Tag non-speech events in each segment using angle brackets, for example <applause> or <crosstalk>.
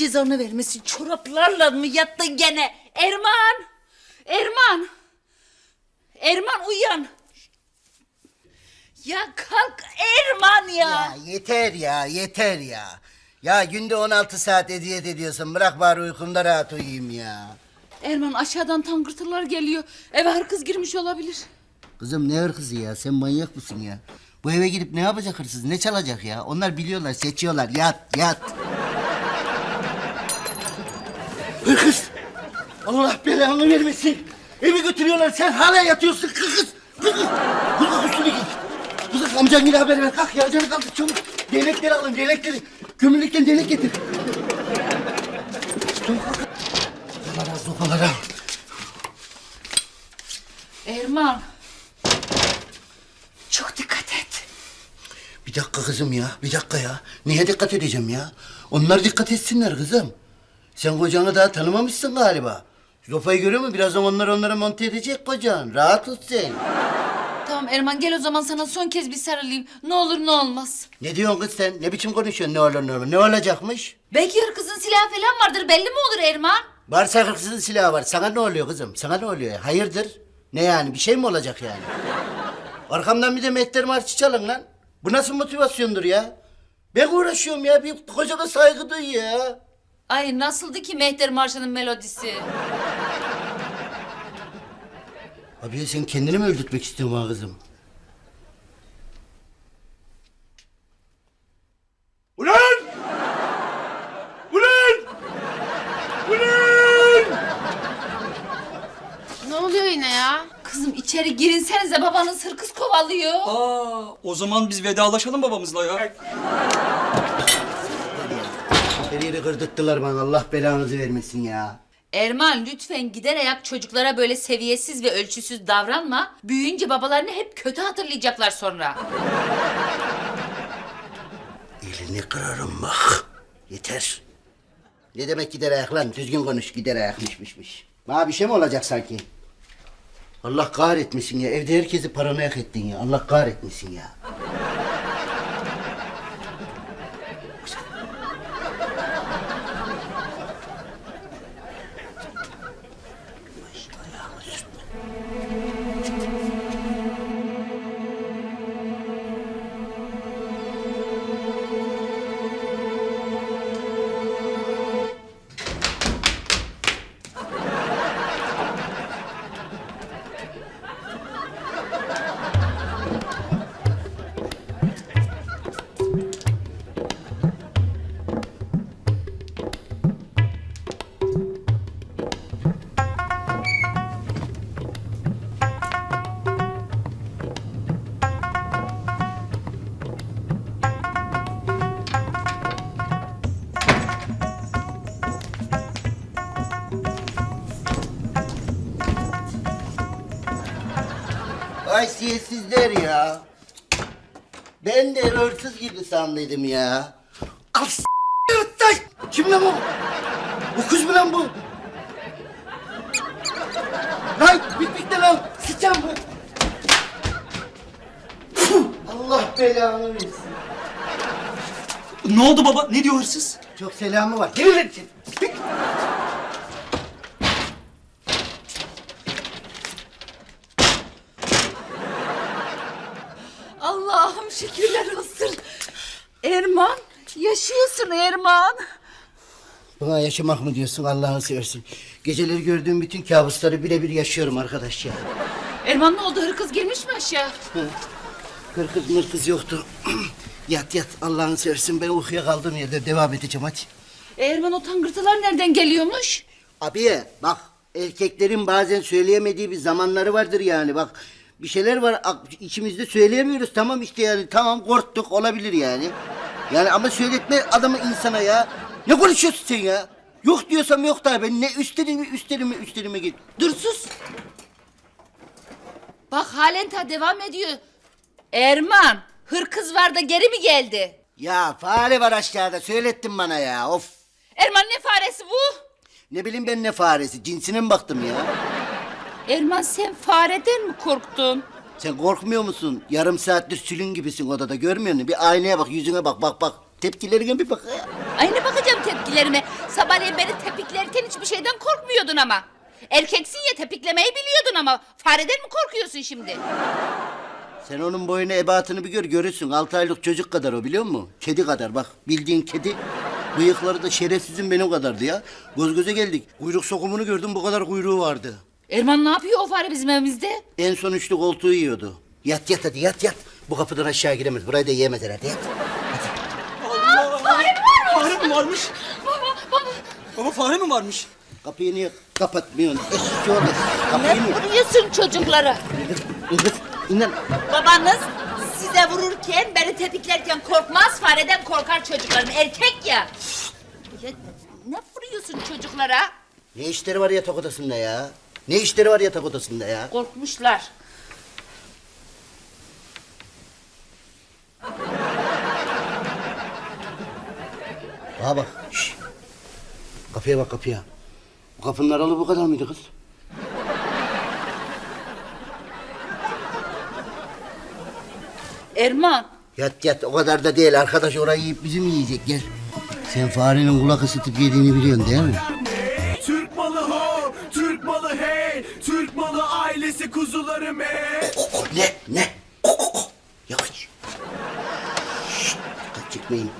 Cezanı vermesin. Çoraplarla mı yattın gene? Erman. Erman. Erman uyan. Ya kalk Erman ya. Ya yeter ya yeter ya. Ya günde 16 saat eziyet ediyorsun. Bırak bari uykumda rahat uyuyayım ya. Erman aşağıdan tangırtılar geliyor. Eve hırkız girmiş olabilir. Kızım ne hırsızı ya? Sen manyak mısın ya? Bu eve gidip ne yapacak hırsız? Ne çalacak ya? Onlar biliyorlar, seçiyorlar. Yat, yat. Hırsız! Allah belanı vermesin. Evi götürüyorlar. Sen hala yatıyorsun. Kız kız. Kız kız. Kız kız üstüne git. Kız kız amcan yine haber ver. Kalk ya canı kalk çabuk. Değnekleri alın değnekleri. Kömürlükten değnek getir. Çabuk kalk. Sopalar al. Erman. Çok dikkat et. Bir dakika kızım ya, bir dakika ya. Niye dikkat edeceğim ya? Onlar dikkat etsinler kızım. Sen kocanı daha tanımamışsın galiba. Zofayı görüyor musun? Birazdan onlar onlara monte edecek kocan. Rahat ol sen. Tamam Erman gel o zaman sana son kez bir sarılayım. Ne olur ne olmaz. Ne diyorsun kız sen? Ne biçim konuşuyorsun? Ne olur ne olur? Ne olacakmış? Belki hırkızın silahı falan vardır belli mi olur Erman? Varsa hırsızın silahı var. Sana ne oluyor kızım? Sana ne oluyor? Hayırdır? Ne yani? Bir şey mi olacak yani? Arkamdan bir de mehter marşı çalın lan. Bu nasıl motivasyondur ya? Ben uğraşıyorum ya. Bir kocana saygı duy ya. Ay nasıldı ki Mehter Marşı'nın melodisi? Abi sen kendini mi öldürtmek istiyorsun ha kızım? Ulan! Ulan! Ulan! Ne oluyor yine ya? Kızım içeri girinsenize babanız hırkız kovalıyor. Aa, o zaman biz vedalaşalım babamızla ya. Yeri kırdırttılar bana. Allah belanızı vermesin ya. Erman lütfen gider ayak çocuklara böyle seviyesiz ve ölçüsüz davranma. Büyüyünce babalarını hep kötü hatırlayacaklar sonra. Elini kırarım bak. Yeter. Ne demek gider ayak lan? Düzgün konuş. Gider ayakmışmışmış. Bana bir şey mi olacak sanki? Allah kahretmesin ya. Evde herkesi paranoyak ettin ya. Allah kahretmesin ya. Haysiyetsizler ya. Ben de hırsız gibi sandıydım ya. Al s- yırttay! Kim lan bu? Bu kız mı lan bu? Lan de lan. Sıçan bu. Allah belanı versin. Ne oldu baba? Ne diyor hırsız? Çok selamı var. Gelin lan sen. Pik! Allah'ım şükürler olsun. Erman yaşıyorsun Erman. Buna yaşamak mı diyorsun Allah'ını seversin. Geceleri gördüğüm bütün kabusları birebir yaşıyorum arkadaş ya. Erman ne oldu hırkız girmiş mi aşağı? Kırkız mırkız yoktu. <clears throat> yat yat Allah'ını seversin ben uykuya kaldığım yerde devam edeceğim hadi. Erman o tangırtılar nereden geliyormuş? Abiye bak erkeklerin bazen söyleyemediği bir zamanları vardır yani bak. Bir şeyler var içimizde söyleyemiyoruz tamam işte yani tamam korktuk olabilir yani. Yani ama söyletme adamı insana ya. Ne konuşuyorsun sen ya? Yok diyorsam yok da ben ne üstlerimi üstlerimi üstlerime git. Dur sus. Bak halen ta devam ediyor. Erman hırkız var da geri mi geldi? Ya fare var aşağıda söylettin bana ya of. Erman ne faresi bu? Ne bileyim ben ne faresi cinsine mi baktım ya? Erman sen fareden mi korktun? Sen korkmuyor musun? Yarım saattir sülün gibisin odada görmüyor musun? Bir aynaya bak yüzüne bak bak bak. Tepkilerine bir bak ya. Bakacağım tepkilerime. Sabahleyin beni tepiklerken hiçbir şeyden korkmuyordun ama. Erkeksin ya tepiklemeyi biliyordun ama. Fareden mi korkuyorsun şimdi? Sen onun boyunu ebatını bir gör görürsün. Altı aylık çocuk kadar o biliyor musun? Kedi kadar bak bildiğin kedi. Bıyıkları da şerefsizin benim kadardı ya. Göz göze geldik. Kuyruk sokumunu gördüm bu kadar kuyruğu vardı. Erman ne yapıyor o fare bizim evimizde? En son üçlü koltuğu yiyordu. Yat yat hadi yat yat. Bu kapıdan aşağı giremez. Burayı da yiyemez herhalde yat. Allah! Fare mi varmış? Baba, baba. Baba fare mi varmış? Kapıyı niye kapatmıyorsun? Eşşi oğlu. Kapıyı Ne niye? vuruyorsun çocuklara? Kız, inan. Babanız size vururken, beni tepiklerken korkmaz, fareden korkar çocukların. Erkek ya. ya ne vuruyorsun çocuklara? Ne işleri var yatak odasında ya? Ne işleri var yatak odasında ya? Korkmuşlar. Bana bak. Şş. Kapıya bak kapıya. Bu kapının aralığı bu kadar mıydı kız? Erman. Yat yat o kadar da değil. Arkadaş orayı yiyip bizim yiyecek gel. Sen farenin kulak ısıtıp yediğini biliyorsun değil mi? Ailesi kuzularım hey. Ne? Ne? Yavaş. Şşt, dikkat çekmeyin.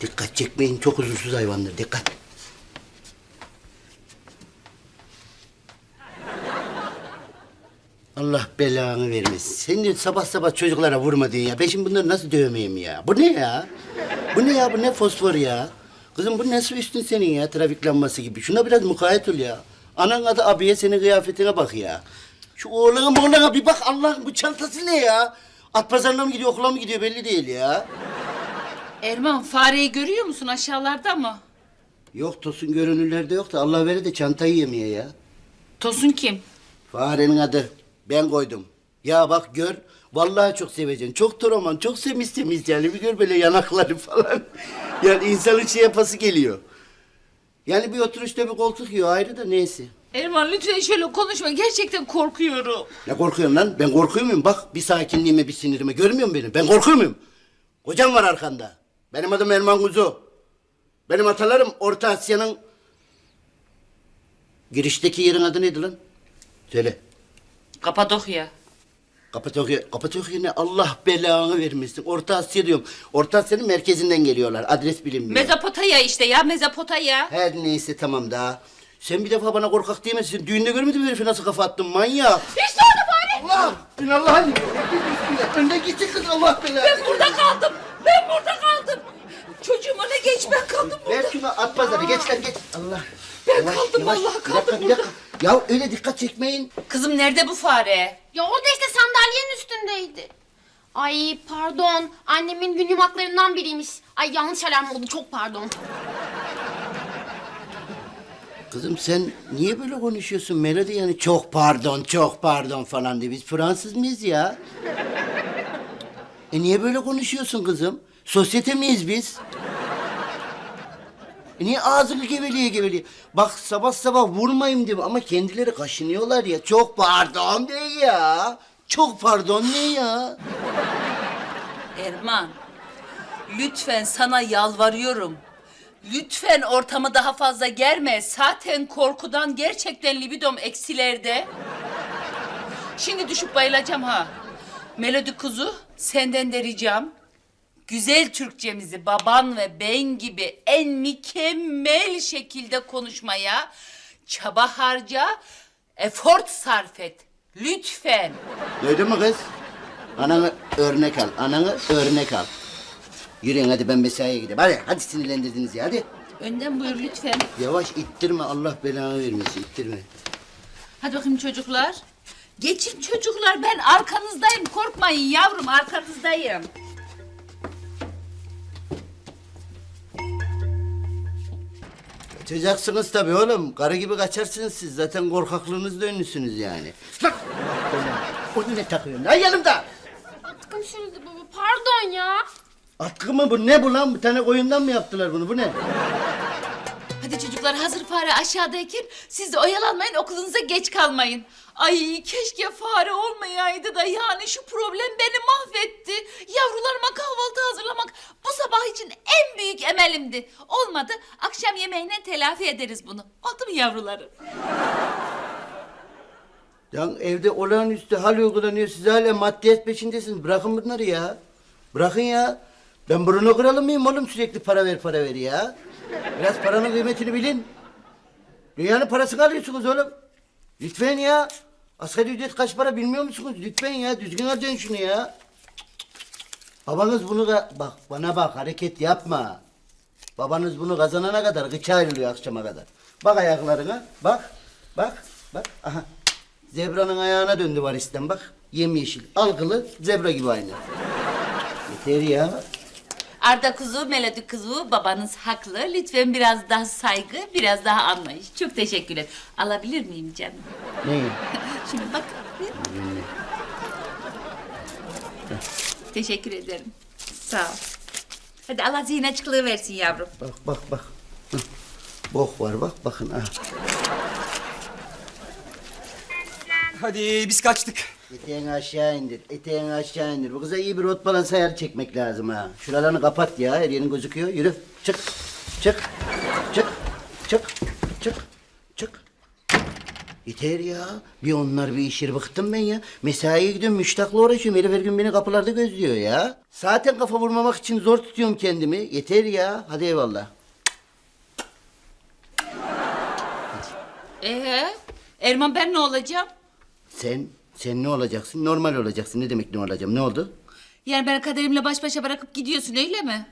Dikkat çekmeyin. Çok huzursuz hayvandır. Dikkat. Allah belanı vermesin. Sen de sabah sabah çocuklara vurma diyorsun ya. Ben şimdi bunları nasıl dövmeyeyim ya? Bu ne ya? Bu ne ya? Bu ne fosfor ya? Kızım bu nasıl üstün senin ya? Trafik lambası gibi. Şuna biraz mukayyet ol ya. Anan adı abiye senin kıyafetine bak ya. Şu oğlana oğlana bir bak Allah'ım bu çantası ne ya? At pazarına mı gidiyor okula mı gidiyor belli değil ya. Erman fareyi görüyor musun aşağılarda mı? Yok Tosun görünürlerde yok da Allah verir de çantayı yemiyor ya. Tosun kim? Farenin adı. Ben koydum. Ya bak gör. Vallahi çok seveceksin. Çok toroman, çok semiz temiz yani. Bir gör böyle yanakları falan. <laughs> yani insanın şey yapası geliyor. Yani bir oturuşta bir koltuk yiyor ayrı da neyse. Erman lütfen şöyle konuşma. Gerçekten korkuyorum. Ne korkuyorsun lan? Ben korkuyor muyum? Bak bir sakinliğime, bir sinirime. Görmüyor musun beni? Ben korkuyor muyum? Kocam var arkanda. Benim adım Erman Kuzu. Benim atalarım Orta Asya'nın... Girişteki yerin adı neydi lan? Söyle. Kapadokya. Kapadokya, Kapadokya ne? Allah belanı vermesin. Orta Asya diyorum. Orta Asya'nın merkezinden geliyorlar. Adres bilinmiyor. Mezopotamya işte ya Mezopotamya. Her neyse tamam daha. Sen bir defa bana korkak diyemezsin. Düğünde görmedin mi herifi nasıl kafa attın manyak? İşte orada fare. Allah! Bin Allah'ın Önde gitsin kız Allah belanı. Ben burada kaldım. Ben burada kaldım. Çocuğum öne geç ben kaldım burada. Ver şunu at pazarı geç lan geç. Allah. Ben kaldım, vallahi Bir dakika kaldım bir dakika. Ya öyle dikkat çekmeyin. Kızım nerede bu fare? Ya orada işte sandalyenin üstündeydi. Ay pardon. Annemin gün yumaklarından biriymiş. Ay yanlış alarm oldu. Çok pardon. Kızım sen niye böyle konuşuyorsun Melody yani çok pardon çok pardon falan diye biz Fransız mıyız ya? E niye böyle konuşuyorsun kızım? Sosyete miyiz biz? E niye ağzını geveliye geveliye? Bak sabah sabah vurmayayım diye ama kendileri kaşınıyorlar ya. Çok pardon ne ya? Çok pardon ne ya? Erman, lütfen sana yalvarıyorum. Lütfen ortamı daha fazla germe. Zaten korkudan gerçekten libidom eksilerde. Şimdi düşüp bayılacağım ha. Melodi kuzu, senden de ricam. Güzel Türkçemizi baban ve ben gibi en mükemmel şekilde konuşmaya çaba harca, efor sarf et. Lütfen. Duydun mu kız? Ananı örnek al, ananı örnek al. Yürüyün hadi ben mesaiye gideyim. Hadi, hadi sinirlendirdiniz ya hadi. Önden buyur lütfen. Yavaş ittirme Allah belanı vermesin ittirme. Hadi bakayım çocuklar. Geçin çocuklar ben arkanızdayım. Korkmayın yavrum arkanızdayım. Kaçacaksınız tabii oğlum. Karı gibi kaçarsınız siz. Zaten korkaklığınızda ünlüsünüz yani. Belanı. Onu ne takıyorsun? Ay yanımda. Atkım şurada baba. Pardon ya. Atkı mı bu? Ne bu lan? Bir tane koyundan mı yaptılar bunu? Bu ne? Hadi çocuklar hazır fare aşağıdayken siz de oyalanmayın okulunuza geç kalmayın. Ay keşke fare olmayaydı da yani şu problem beni mahvetti. Yavrularıma kahvaltı hazırlamak bu sabah için en büyük emelimdi. Olmadı. Akşam yemeğine telafi ederiz bunu. Oldu mu yavrularım? Lan evde olağanüstü hal uygulanıyor. Siz hala maddiyat peşindesiniz. Bırakın bunları ya. Bırakın ya. Ben Bruno kralı mıyım oğlum sürekli para ver para ver ya. Biraz paranın kıymetini bilin. Dünyanın parasını alıyorsunuz oğlum. Lütfen ya. Asgari ücret kaç para bilmiyor musunuz? Lütfen ya düzgün harcayın şunu ya. Babanız bunu da bak bana bak hareket yapma. Babanız bunu kazanana kadar gıça ayrılıyor akşama kadar. Bak ayaklarına bak bak bak aha. Zebranın ayağına döndü varisten bak. Yemyeşil algılı zebra gibi aynı. Yeter ya. Arda kuzu, Melodi kuzu, babanız haklı. Lütfen biraz daha saygı, biraz daha anlayış. Çok teşekkürler. Alabilir miyim canım? Ne? <laughs> Şimdi bak. Teşekkür ederim. Sağ ol. Hadi Allah zihin açıklığı versin yavrum. Bak bak bak. Hı. Bok var bak bakın ha. Hadi biz kaçtık. Eteğini aşağı indir. Eteğini aşağı indir. Bu kıza iyi bir rot balans ayarı çekmek lazım ha. Şuralarını kapat ya. Her yerin gözüküyor. Yürü. Çık. Çık. Çık. Çık. Çık. Çık. Yeter ya. Bir onlar bir işir bıktım ben ya. Mesaiye gidiyorum müştakla uğraşıyorum. Herif her gün beni kapılarda gözlüyor ya. Zaten kafa vurmamak için zor tutuyorum kendimi. Yeter ya. Hadi eyvallah. Ee, Erman ben ne olacağım? Sen, sen ne olacaksın? Normal olacaksın. Ne demek ne olacağım? Ne oldu? Yani ben kaderimle baş başa bırakıp gidiyorsun öyle mi?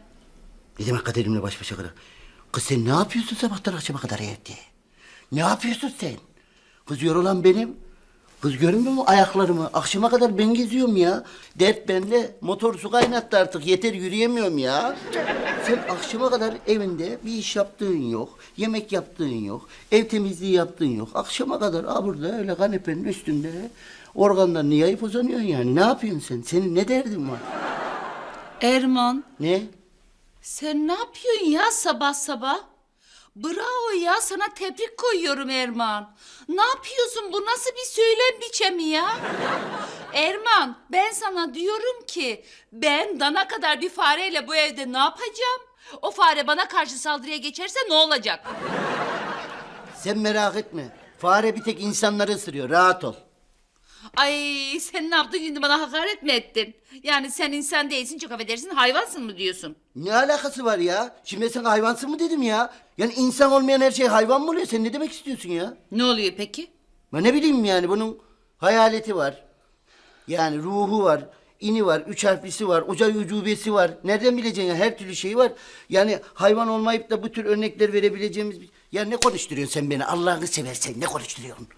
Ne demek kaderimle baş başa kadar? Kız sen ne yapıyorsun sabahtan akşama kadar evde? Ne yapıyorsun sen? Kız yorulan benim. Kız görmüyor mu ayaklarımı? Akşama kadar ben geziyorum ya. Dert bende. Motor su kaynattı artık. Yeter yürüyemiyorum ya. Sen akşama kadar evinde bir iş yaptığın yok. Yemek yaptığın yok. Ev temizliği yaptığın yok. Akşama kadar ha burada öyle kanepenin üstünde organlarını yayıp uzanıyorsun yani. Ne yapıyorsun sen? Senin ne derdin var? Erman Ne? sen ne yapıyorsun ya sabah sabah? Bravo ya sana tebrik koyuyorum Erman. Ne yapıyorsun bu nasıl bir söylem biçemi ya? Erman ben sana diyorum ki ben dana kadar bir fareyle bu evde ne yapacağım? O fare bana karşı saldırıya geçerse ne olacak? Sen merak etme. Fare bir tek insanları ısırıyor. Rahat ol. Ay sen ne yaptın şimdi bana hakaret mi ettin? Yani sen insan değilsin çok affedersin hayvansın mı diyorsun? Ne alakası var ya? Şimdi sen hayvansın mı dedim ya? Yani insan olmayan her şey hayvan mı oluyor? Sen ne demek istiyorsun ya? Ne oluyor peki? Ben ne bileyim yani bunun hayaleti var. Yani ruhu var. ini var, üç harflisi var, uca ucubesi var. Nereden bileceksin ya? Her türlü şey var. Yani hayvan olmayıp da bu tür örnekler verebileceğimiz... bir- Ya ne konuşturuyorsun sen beni? Allah'ını seversen ne konuşturuyorsun?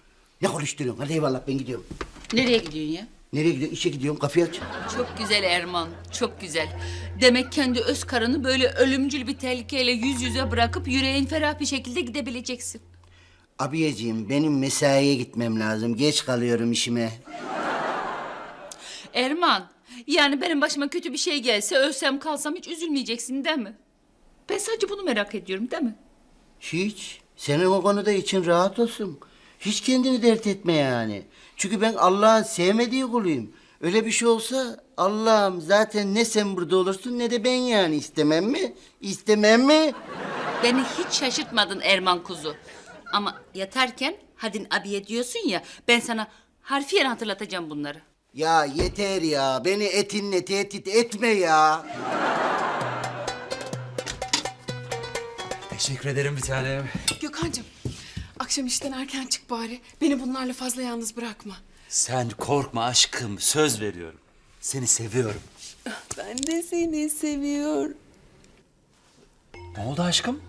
Ne konuşturuyorsun? Hadi eyvallah ben gidiyorum. Nereye gidiyorsun ya? Nereye gidiyorsun? İşe gidiyorum. Kapıyı aç. Çok güzel Erman, çok güzel. Demek kendi öz karını böyle ölümcül bir tehlikeyle yüz yüze bırakıp yüreğin ferah bir şekilde gidebileceksin. Abiyeciğim benim mesaiye gitmem lazım. Geç kalıyorum işime. Erman, yani benim başıma kötü bir şey gelse, ölsem kalsam hiç üzülmeyeceksin değil mi? Ben sadece bunu merak ediyorum değil mi? Hiç. Senin o konuda için rahat olsun. Hiç kendini dert etme yani. Çünkü ben Allah'ın sevmediği kuluyum. Öyle bir şey olsa Allah'ım zaten ne sen burada olursun ne de ben yani istemem mi? İstemem mi? Beni hiç şaşırtmadın Erman kuzu. Ama yatarken hadin abiye diyorsun ya, ben sana harfiyen hatırlatacağım bunları. Ya yeter ya. Beni etinle tehdit etme ya. Teşekkür ederim bir tanem. Gökhan'cığım akşam işten erken çık bari. Beni bunlarla fazla yalnız bırakma. Sen korkma aşkım, söz veriyorum. Seni seviyorum. Ben de seni seviyorum. Ne oldu aşkım?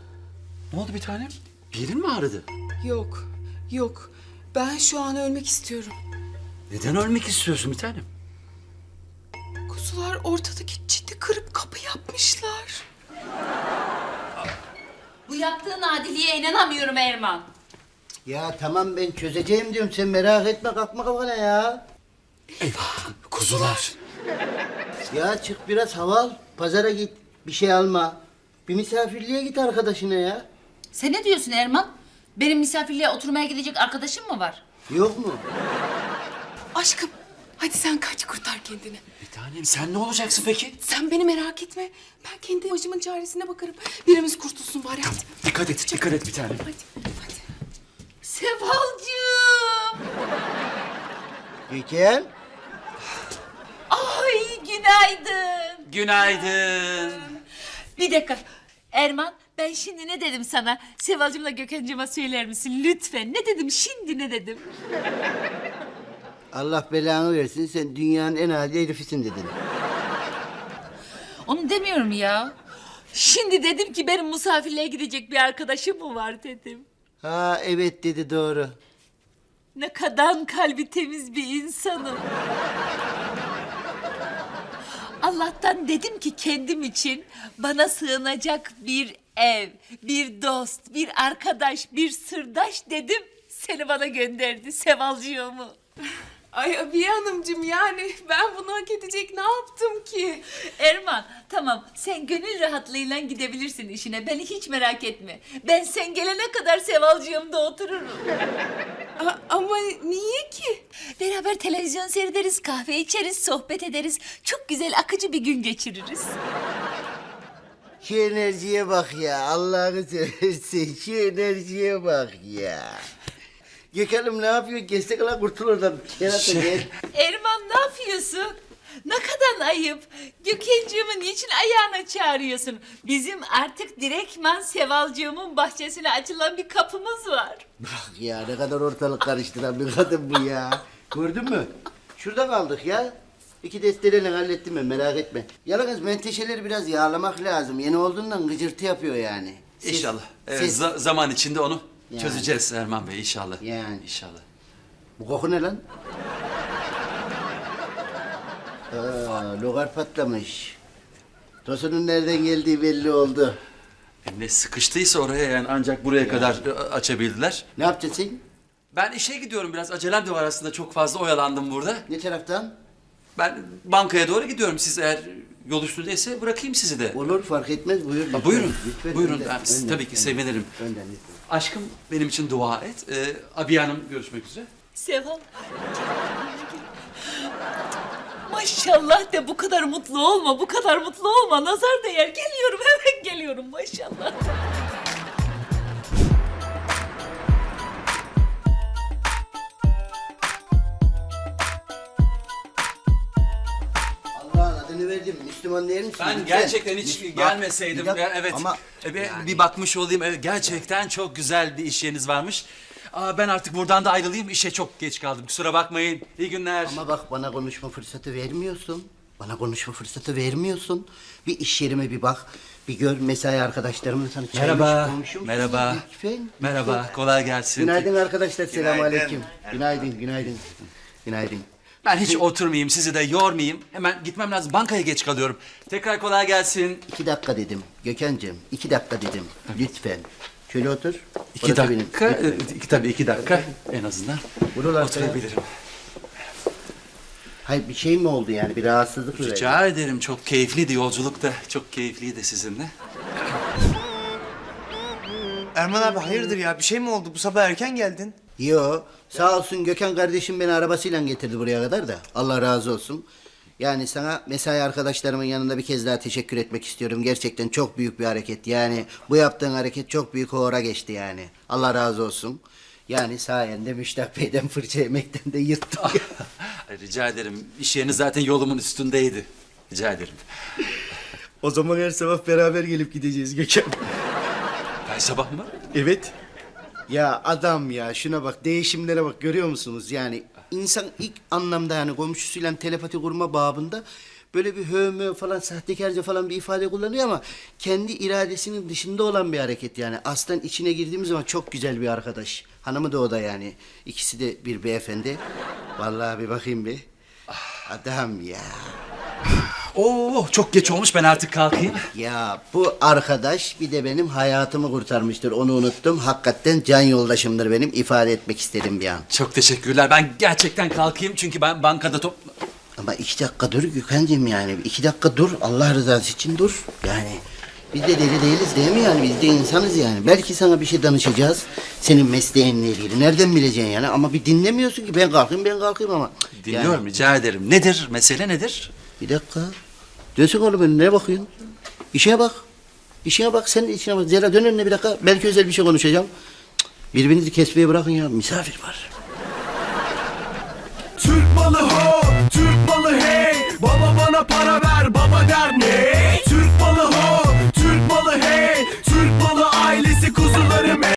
Ne oldu bir tanem? Bir yerin mi ağrıdı? Yok, yok. Ben şu an ölmek istiyorum. Neden ölmek istiyorsun bir tanem? Kuzular ortadaki çiti kırıp kapı yapmışlar. Bu yaptığın adiliğe inanamıyorum Erman. Ya tamam ben çözeceğim diyorum. Sen merak etme kalkma kafana ya. Kuzular. Ya çık biraz hava al. Pazara git. Bir şey alma. Bir misafirliğe git arkadaşına ya. Sen ne diyorsun Erman? Benim misafirliğe oturmaya gidecek arkadaşım mı var? Yok mu? Aşkım Hadi sen kaç kurtar kendini. Bir tanem sen ne olacaksın peki? Sen beni merak etme. Ben kendi başımın çaresine bakarım. Birimiz kurtulsun bari hadi. Dikkat et, dikkat et bir tanem. Hadi, hadi. Sevalcığım. Gökhan. Ay günaydın. Günaydın. Bir dakika. Erman ben şimdi ne dedim sana? Sevalcığımla Gökhan'cığıma söyler misin lütfen? Ne dedim şimdi ne dedim? Allah belanı versin sen dünyanın en adi herifisin dedin. Onu demiyorum ya. Şimdi dedim ki benim misafirliğe gidecek bir arkadaşım mı var dedim. Ha evet dedi doğru. Ne kadar kalbi temiz bir insanım. Allah'tan dedim ki kendim için bana sığınacak bir ev, bir dost, bir arkadaş, bir sırdaş dedim. Seni bana gönderdi Sevalcığımı. Ay Abiye Hanımcığım yani ben bunu hak edecek ne yaptım ki? Erman tamam sen gönül rahatlığıyla gidebilirsin işine. Beni hiç merak etme. Ben sen gelene kadar Sevalcığımda otururum. A- ama niye ki? Beraber televizyon seyrederiz, kahve içeriz, sohbet ederiz. Çok güzel akıcı bir gün geçiririz. Şu enerjiye bak ya Allah'ını seversen şu enerjiye bak ya. Gökhan'ım ne yapıyor? Geçsek lan kurtul oradan. Kerata gel. Erman ne yapıyorsun? Ne kadar ayıp. Gökhan'cığımı niçin ayağına çağırıyorsun? Bizim artık direktman Sevalcığımın bahçesine açılan bir kapımız var. Bak ya ne kadar ortalık karıştıran bir kadın bu ya. Gördün mü? Şurada kaldık ya. İki destereyle hallettim ben merak etme. Yalnız menteşeleri biraz yağlamak lazım. Yeni olduğundan gıcırtı yapıyor yani. Ses- İnşallah. Evet, ses- za- zaman içinde onu Yani. çözeceğiz Erman Bey inşallah. Yani. İnşallah. Bu koku ne lan? Aa, logar patlamış. Tosunun nereden geldiği belli oldu. Hem de sıkıştıysa oraya yani ancak buraya kadar e, açabildiler. Ne yapacaksın? Ben işe gidiyorum biraz acelem de var aslında çok fazla oyalandım burada. Ne taraftan? Ben bankaya doğru gidiyorum siz eğer yol üstündeyse bırakayım sizi de. Olur fark etmez buyur. Ha, buyurun, Lütfen, buyurun. önden, Ben önden, tabii ki önden. sevinirim. Önden lütfen. Aşkım benim için dua et. Ee, Abiye Hanım görüşmek üzere. Seval. Maşallah de bu kadar mutlu olma, bu kadar mutlu olma. Nazar değer. Geliyorum, hemen geliyorum maşallah. Verdim. Müslüman değil misin? Ben Lütfen. gerçekten hiç Lütfen. gelmeseydim. Bir dakika, evet. Ama E, bir, yani- bir bakmış olayım. Evet, gerçekten çok güzel bir iş yeriniz varmış. Aa, ben artık buradan da ayrılayım. İşe çok geç kaldım. Kusura bakmayın. İyi günler. Ama bak bana konuşma fırsatı vermiyorsun. Bana konuşma fırsatı vermiyorsun. Bir iş yerime bir bak. Bir gör mesai arkadaşlarımın sana çay Merhaba. içip komşum. Merhaba. Lütfen. Merhaba. Kolay gelsin. Günaydın arkadaşlar. Selamünaleyküm. Günaydın, günaydın. Günaydın. Ben hiç oturmayayım, sizi de yormayayım. Hemen gitmem lazım. Bankaya geç kalıyorum. Tekrar kolay gelsin. İki dakika dedim. Gökhan'cığım iki dakika dedim. Lütfen. Şöyle otur. İki Orası benim. dakika. E, iki, tabii iki dakika en azından. Buralar Oturabilirim. Hayır bir şey mi oldu yani? Bir rahatsızlık mı verdi? Rica ederim. Çok keyifliydi yolculuk da. Çok keyifliydi sizinle. Erman abi hayırdır ya bir şey mi oldu bu sabah erken geldin? Yo, sağ olsun Gökhan kardeşim beni arabasıyla getirdi buraya kadar da. Allah razı olsun. Yani sana mesai arkadaşlarımın yanında bir kez daha teşekkür etmek istiyorum. Gerçekten çok büyük bir hareket. Yani bu yaptığın hareket çok büyük uğra geçti yani. Allah razı olsun. Yani sayende Müştak Bey'den fırça yemekten de yırttım. <laughs> Ay, Rica ederim. İş yeriniz zaten yolumun üstündeydi. Rica ederim. o zaman her sabah beraber gelip gideceğiz Gökhan. Ay sabah mı? Evet. Ya adam ya şuna bak değişimlere bak görüyor musunuz? Yani insan ilk anlamda yani komşusuyla telepati kurma babında böyle bir hövmö falan sahtekarca falan bir ifade kullanıyor ama kendi iradesinin dışında olan bir hareket yani. Aslen içine girdiğimiz zaman çok güzel bir arkadaş. Hanımı da o da yani. İkisi de bir beyefendi. Vallahi bir bakayım bir. Adam ya. Oo çok geç olmuş. Ben artık kalkayım. Ya bu arkadaş bir de benim hayatımı kurtarmıştır. Onu unuttum. Hakikaten can yoldaşımdır benim. ifade etmek istedim bir an. Çok teşekkürler. Ben gerçekten kalkayım çünkü ben bankada top... Ama iki dakika dur Gökhan'cığım yani. iki dakika dur. Allah rızası için dur. Yani biz de deli değiliz değil mi yani? Biz de insanız yani. Belki sana bir şey danışacağız. Senin mesleğinle ilgili. Nereden bileceksin yani? Ama bir dinlemiyorsun ki. Ben kalkayım ben kalkayım ama. dinliyorum Yani- rica ederim. Nedir mesele nedir? Bir dakika. Dönsün oğlum ben ne bakıyorsun? İşine bak. İşine bak sen içine bak. Zera dön önüne bir dakika. Belki özel bir şey konuşacağım. Birbirinizi kesmeye bırakın ya. Misafir var. Türk malı ho, Türk malı hey. Baba bana para ver, baba der ne?